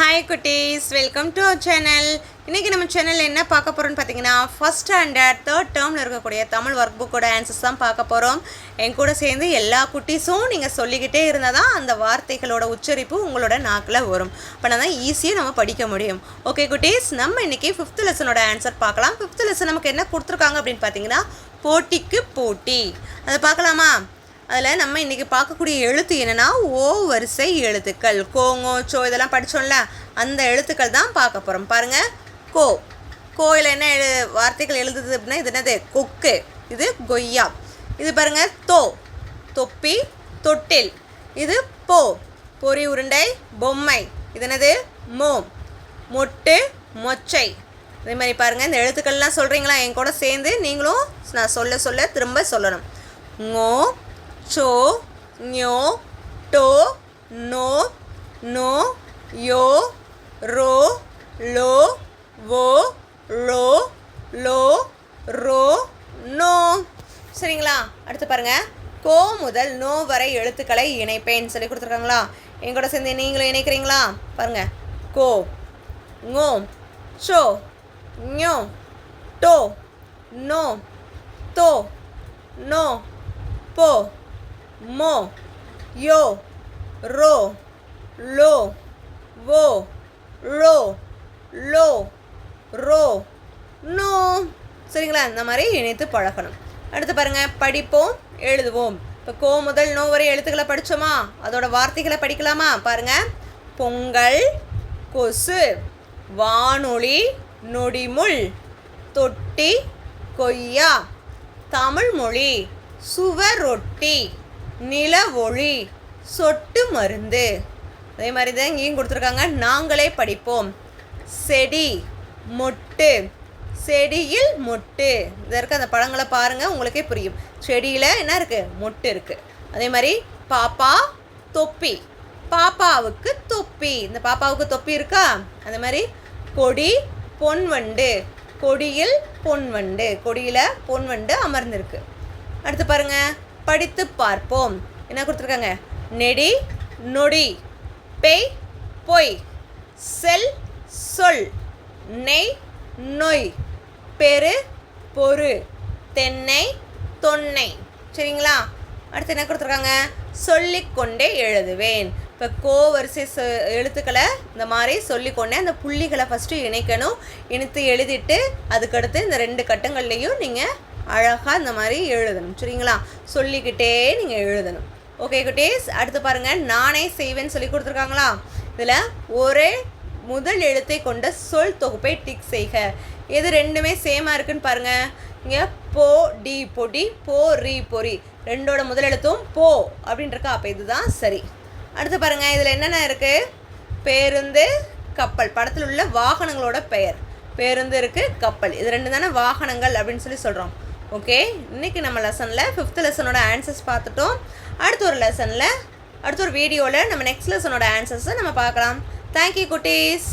Hi குட்டீஸ். Welcome to our channel இன்றைக்கி நம்ம சேனலில் என்ன பார்க்க போகிறோம்னு பார்த்தீங்கன்னா ஃபஸ்ட் ஸ்டாண்டர்ட் தேர்ட் டேர்மில் இருக்கக்கூடிய தமிழ் ஒர்க் புக்கோட ஆன்சர்ஸ் தான் பார்க்க போகிறோம் என் கூட சேர்ந்து எல்லா குட்டீஸும் நீங்கள் சொல்லிக்கிட்டே இருந்தால் தான் அந்த வார்த்தைகளோட உச்சரிப்பு உங்களோட நாக்கில் வரும். அப்போ தான் ஈஸியாக நம்ம படிக்க முடியும். ஓகே குட்டீஸ். நம்ம இன்றைக்கி ஃபிஃப்த் லெசனோட ஆன்சர் பார்க்கலாம். ஃபிஃப்த் லெசன் நமக்கு என்ன கொடுத்துருக்காங்க அப்படின்னு பார்த்தீங்கன்னா போட்டிக்கு போட்டி. அதை பார்க்கலாமா? அதில் நம்ம இன்றைக்கி பார்க்கக்கூடிய எழுத்து என்னென்னா ஓ வரிசை எழுத்துக்கள். கோங்கோ சோ இதெல்லாம் படித்தோம்ல அந்த எழுத்துக்கள் தான் பார்க்க போகிறோம் பாருங்கள் கோ. கோயில் என்ன எழு வார்த்தைகள் எழுதுது அப்படின்னா இது என்னது? கொக்கு. இது கொய்யா. இது பாருங்கள் தோ. தொப்பி தொட்டில். இது போ. பொறி உருண்டை பொம்மை. இது என்னது? மோ. மொட்டு மொச்சை. இதே மாதிரி பாருங்கள் இந்த எழுத்துக்கள்லாம் சொல்கிறீங்களா என் கூட சேர்ந்து நீங்களும் நான் சொல்ல சொல்ல திரும்ப சொல்லணும். ngô சோ ஞோ டோ நோ நோ யோ ரோ லோ வோ லோ லோ ரோ நோ. சரிங்களா? அடுத்து பாருங்க. கோ முதல் நோ வரை எழுத்துக்களை இணைப்பேன் சொல்லி கொடுத்துருக்காங்களா? எங்கூட சேர்ந்து நீங்களும் இணைக்கிறீங்களா? பாருங்க. கோ ngô சோ ஞோ டோ நோ தோ நோ போ. மோ யோ ரோ லோ வோ லோ லோ ரோ நோ. சரிங்களா? இந்த மாதிரி இணைத்து பழகணும். அடுத்து பாருங்கள் படிப்போம் எழுதுவோம். இப்போ கோ முதல் நோ வரை எழுத்துக்களை படித்தோமா அதோட வார்த்தைகளை படிக்கலாமா? பாருங்கள் பொங்கல் கொசு வானொலி நொடிமுள் தொட்டி கொய்யா தமிழ்மொழி சுவரொட்டி. நில ஒளி சொட்டு மருந்து. அதே மாதிரி தான் இங்கேயும் கொடுத்துருக்காங்க. நாங்களே படிப்போம். செடி மொட்டு. செடியில் மொட்டு. இதற்கு அந்த பழங்களை பாருங்கள் உங்களுக்கே புரியும். செடியில் என்ன இருக்குது மொட்டு இருக்குது அதே மாதிரி பாப்பா தொப்பி. பாப்பாவுக்கு தொப்பி. இந்த பாப்பாவுக்கு தொப்பி இருக்கா? அந்த மாதிரி கொடி பொன்வண்டு. கொடியில் பொன்வண்டு. கொடியில் பொன்வண்டு அமர்ந்திருக்கு. அடுத்து பாருங்கள் படித்து பார்ப்போம். என்ன கொடுத்துருக்காங்க? நெடி நொடி பெய் பொய். செல் சொல். நெய் நொய். பெரு பொறு. தென்னை தொன்னை. சரிங்களா? அடுத்து என்ன கொடுத்துருக்காங்க? சொல்லிக்கொண்டே எழுதுவேன். இப்போ கோ வரிசை சொ எழுத்துக்களை இந்த மாதிரி சொல்லிக்கொண்டே அந்த புள்ளிகளை ஃபஸ்ட்டு இணைக்கணும். இணைத்து எழுதிட்டு அதுக்கடுத்து இந்த ரெண்டு கட்டங்கள்லேயும் நீங்கள் அழகாக இந்த மாதிரி எழுதணும் சரிங்களா? சொல்லிக்கிட்டே நீங்கள் எழுதணும். ஓகே குட்டேஸ்? அடுத்து பாருங்கள் நானே செய்வேன்னு சொல்லி கொடுத்துருக்காங்களா? இதில் ஒரே முதல் எழுத்தை கொண்ட சொல் தொகுப்பை டிக் செய்க. எது ரெண்டுமே சேமாக இருக்குன்னு பாருங்கள் இங்கே போ டி பொடி போ ரீ பொறி. ரெண்டோட முதல் எழுத்தும் போ அப்படின்றக்கா அப்போ இதுதான் சரி. அடுத்து பாருங்கள் இதில் என்னென்ன இருக்குது பேருந்து கப்பல். படத்தில் உள்ள வாகனங்களோட பெயர். பேருந்து இருக்குது கப்பல். இது ரெண்டு தானே வாகனங்கள் அப்படின்னு சொல்லி சொல்கிறோம் ஓகே இன்றைக்கி நம்ம லெசனில் ஃபிஃப்த் லெசனோட ஆன்சர்ஸ் பார்த்துட்டோம். அடுத்த ஒரு லெசனில் அடுத்த ஒரு வீடியோவில் நம்ம நெக்ஸ்ட் லெசனோட ஆன்சர்ஸை நம்ம பார்க்கலாம். தேங்க்யூ குட்டீஸ்.